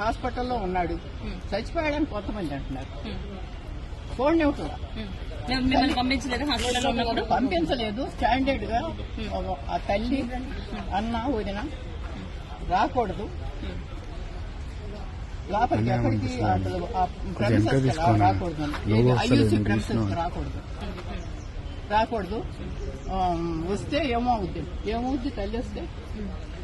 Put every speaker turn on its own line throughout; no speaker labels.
హాస్పిటల్లో ఉన్నాడు. చచ్చిపోయాడని కొంతమంది అంటున్నారు.
మేము మిమ్మల్ని పంపించలేదు
స్టాండర్డ్గా ఆ తల్లి అన్న వదిన రాకూడదు. లోపలికి ఎక్కడికి రాకూడదు రాకూడదు. రాకూడదు. వస్తే ఏమవుద్ది? ఏమవుద్ది? తల్లి వస్తే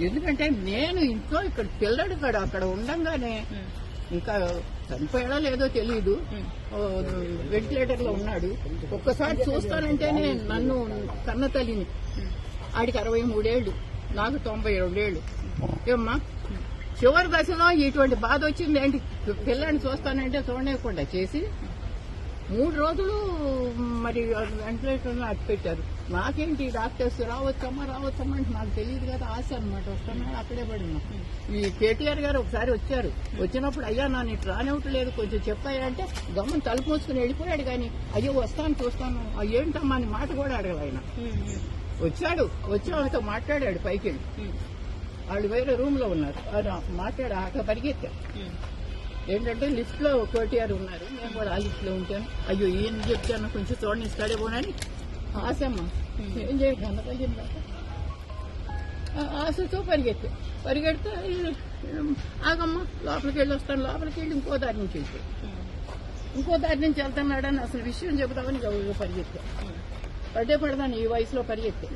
ఎందుకంటే నేను ఇంట్లో ఇక్కడ పిల్లడు కాడ అక్కడ ఉండంగానే ఇంకా చనిపోయాడో లేదో తెలియదు వెంటిలేటర్లో ఉన్నాడు. ఒక్కసారి చూస్తానంటేనే నన్ను కన్న తల్లిని. ఆడికి అరవై మూడేళ్ళు నాకు తొంభై రెండేళ్ళు ఏమ్మా? చివరి దశలో ఇటువంటి బాధ వచ్చింది ఏంటి? పిల్లని చూస్తానంటే చూడలేకుండా చేసి మూడు రోజులు మరి వెంటిలేటర్లో అట్టు పెట్టారు నాకేంటి డాక్టర్స్ రావచ్చమ్మా రావచ్చమ్మా అంటే నాకు తెలియదు కదా ఆశ అనమాట వస్తున్నాడు అక్కడే పడినా ఈ కేటీఆర్ గారు ఒకసారి వచ్చారు. వచ్చినప్పుడు అయ్యా నన్ను ఇటు రానివ్వట్లేదు కొంచెం చెప్పాయంటే గమ్మని తలుపు మూసుకుని వెళ్ళిపోయాడు కానీ అయ్యో వస్తాను చూస్తాను. ఏంటమ్మా అని మాట కూడా అడగల ఆయన. వచ్చాడు. వచ్చి ఆమెతో మాట్లాడాడు పైకి వెళ్ళి. వాళ్ళు వేరే రూమ్లో ఉన్నారు మాట్లాడు అక్కడ పరిగెత్తారు. ఏంటంటే లిఫ్ట్లో కోటిఆర్ ఉన్నారు. నేను కూడా ఆ లిఫ్ట్లో ఉంటాను. అయ్యో ఏం చెప్తాను? కొంచెం చూడండి ఇస్తాడే పోనని ఆశమ్మ ఏం అన్న తగ్గింది ఆశతో పరిగెత్తా పరిగెడితే ఆగమ్మ లోపలికి వెళ్ళి వస్తాను లోపలికి వెళ్ళి ఇంకో దారి నుంచి వెళ్తే ఇంకో దారి నుంచి వెళ్తున్నాడని అసలు విషయం చెబుతామని గౌరవ పరిగెత్తా పడ్డే పడదాను ఈ వయసులో పరిగెత్తే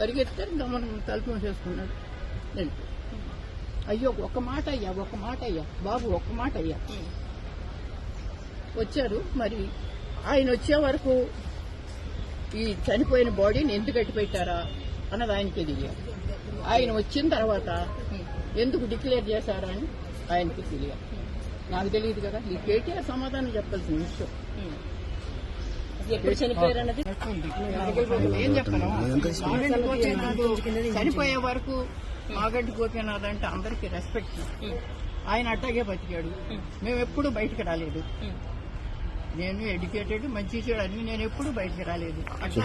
పరిగెత్తే గమనం తలుపు వెళ్ళిపోయాడు. అయ్యో ఒక్క మాట అయ్యా ఒక్క మాట అయ్యా బాబు ఒక్క మాట అయ్యా వచ్చారు మరి ఆయన వచ్చే వరకు ఈ చనిపోయిన బాడీని ఎందుకు కట్టి పెట్టారా అన్నది ఆయనకి తెలియదు. ఆయన వచ్చిన తర్వాత ఎందుకు డిక్లేర్ చేశారా అని ఆయనకి తెలియదు. నాకు తెలియదు కదా. ఈ కేటీఆర్ సమాధానం చెప్పాల్సిన విషయం. ఏం చెప్పను చనిపోయే వరకు మాగంటి గోపీనాథ్ అంటే అందరికి రెస్పెక్ట్ ఆయన అట్టాగే బతికాడు. మేము ఎప్పుడు బయటికి రాలేదు. నేను ఎడ్యుకేటెడ్ మంచి చెడు అన్ని నేను ఎప్పుడు బయటికి రాలేదు. అట్లా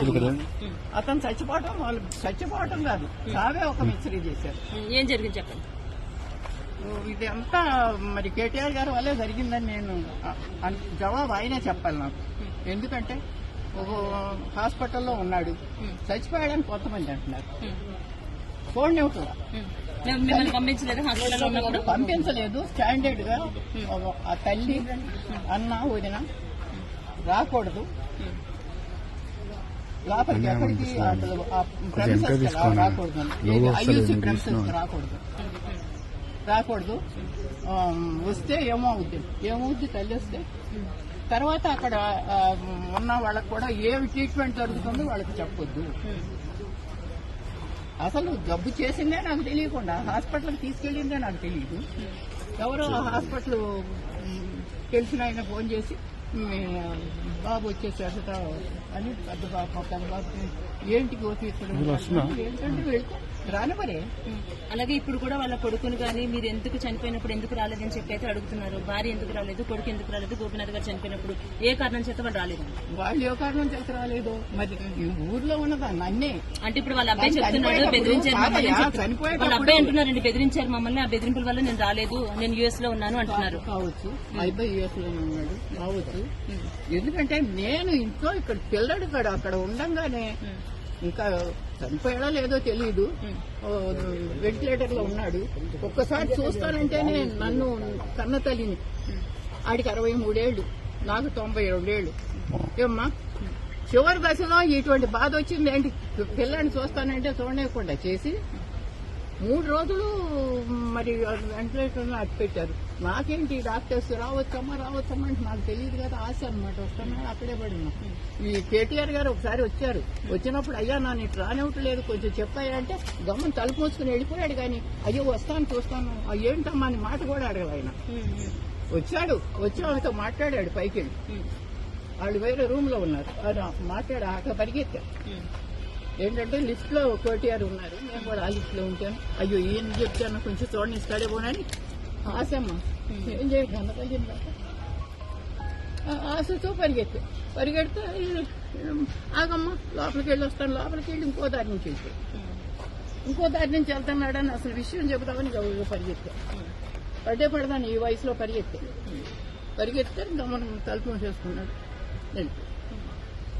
అతను చచ్చిపోవటం వాళ్ళు చచ్చిపోవటం కాదు. చావే ఒక మిస్త్రీ చేశారు.
ఏం జరిగింది చెప్పండి.
ఇది అంతా మరి కేటీఆర్ గారి వల్లే జరిగిందని నేను జవాబు ఆయనే చెప్పాలి నాకు. ఎందుకంటే ఒక హాస్పిటల్లో ఉన్నాడు. చచ్చిపోయాడని కొంతమంది అంటున్నారు.
మేము మిమ్మల్ని పంపించలేదు
స్టాండర్డ్గా తల్లి అన్న వదిన రాకూడదు. లోపలికి ఎక్కడికి రాకూడదు కి రాకూడదు రాకూడదు. వస్తే ఏమవుద్ది ఏమవుద్ది తల్లి వస్తే తర్వాత అక్కడ ఉన్న వాళ్ళకి కూడా ఏమి ట్రీట్మెంట్ జరుగుతుందో వాళ్ళకి చెప్పొద్దు. అసలు జబ్బు చేసిందే నాకు తెలియకుండా హాస్పిటల్కి తీసుకెళ్ళిందే నాకు తెలియదు. ఎవరో హాస్పిటల్ తెలిసిన ఆయన ఫోన్ చేసి బాబు వచ్చేసాడట అని పెద్ద బాబు పెద్ద బాబు ఏంటి గోపి ఇక్కడ ఏంటంటే వెళ్తే రానివరే.
అలాగే ఇప్పుడు కూడా వాళ్ళ కొడుకుని కానీ మీరు ఎందుకు చనిపోయినప్పుడు ఎందుకు రాలేదని చెప్పి అయితే అడుగుతున్నారు. భార్య ఎందుకు రాలేదు కొడుకు ఎందుకు రాలేదు గోపినాథ్ గారు చనిపోయినప్పుడు ఏ కారణం చేత వాళ్ళు రాలేదు?
వాళ్ళు ఏ కారణం చేత రాలేదు? మరి ఊర్లో ఉన్నదాన్ని అన్నే
అంటే ఇప్పుడు వాళ్ళ అబ్బాయి చెప్తున్నాడు బెదిరించారు వాళ్ళ అబ్బాయి అంటున్నారండి బెదిరించారు మమ్మల్ని ఆ బెదిరింపుల వల్ల నేను రాలేదు నేను యుఎస్లో ఉన్నాను అంటున్నారు.
కావచ్చు. అయిపోయి యుఎస్లో ఉన్నాడు. కావచ్చు. ఎందుకంటే నేను ఇంట్లో ఇక్కడ పిల్లడు కాడ అక్కడ ఉండంగానే ఇంకా చనిపోయాడో లేదో తెలియదు వెంటిలేటర్లో ఉన్నాడు. ఒక్కసారి చూస్తానంటేనే నన్ను కన్న తల్లిని. ఆడికి అరవై మూడేళ్ళు నాకు తొంభై రెండేళ్ళు ఏమ్మా చివరి దశలో ఇటువంటి బాధ వచ్చింది ఏంటి పిల్లని చూస్తానంటే చూడలేకుండా చేసి మూడు రోజులు మరి వెంటిలేటర్లో అట్టు పెట్టారు. నాకేంటి డాక్టర్స్ రావచ్చమ్మా రావచ్చమ్మా అంటే నాకు తెలియదు కదా ఆశ అనమాట వస్తున్నా అక్కడే పడినా ఈ కేటీఆర్ గారు ఒకసారి వచ్చారు. వచ్చినప్పుడు అయ్యా నా నీకు రానివ్వట్లేదు కొంచెం చెప్పాయంటే గమ్మున తలుపు మూసుకుని వెళ్ళిపోయాడు కానీ అయ్యో వస్తాను చూస్తాను. ఏంటమ్మా అని మాట కూడా అడగల ఆయన. వచ్చాడు వచ్చి ఆమెతో మాట్లాడాడు పైకి వెళ్ళి వాళ్ళు వేరే రూమ్లో ఉన్నారు మాట్లాడు అక్కడ పరిగెత్తారు. ఏంటంటే లిస్ట్లో కోటిఆర్ ఉన్నారు. నేను కూడా ఆ లిస్ట్లో ఉంటాను అయ్యో ఏం చెప్తాను కొంచెం చూడండి ఇస్తాడే పోనని ఆశమ్మ. ఏం చేయాలి అన్న ఆశతో పరిగెత్తా. పరిగెడితే ఆగమ్మ లోపలికి వెళ్ళి వస్తాను. లోపలికి వెళ్ళి ఇంకో దారి నుంచి వెళ్ళిపోయి ఇంకో దారి నుంచి వెళ్తున్నాడని అసలు విషయం చెబుతామని గౌరవ పరిగెత్తా. పడే పడదాను ఈ వయసులో పరిగెత్తే. పరిగెత్తే గమనం తలుపు చేసుకున్నాడు వెళ్ళిపోయి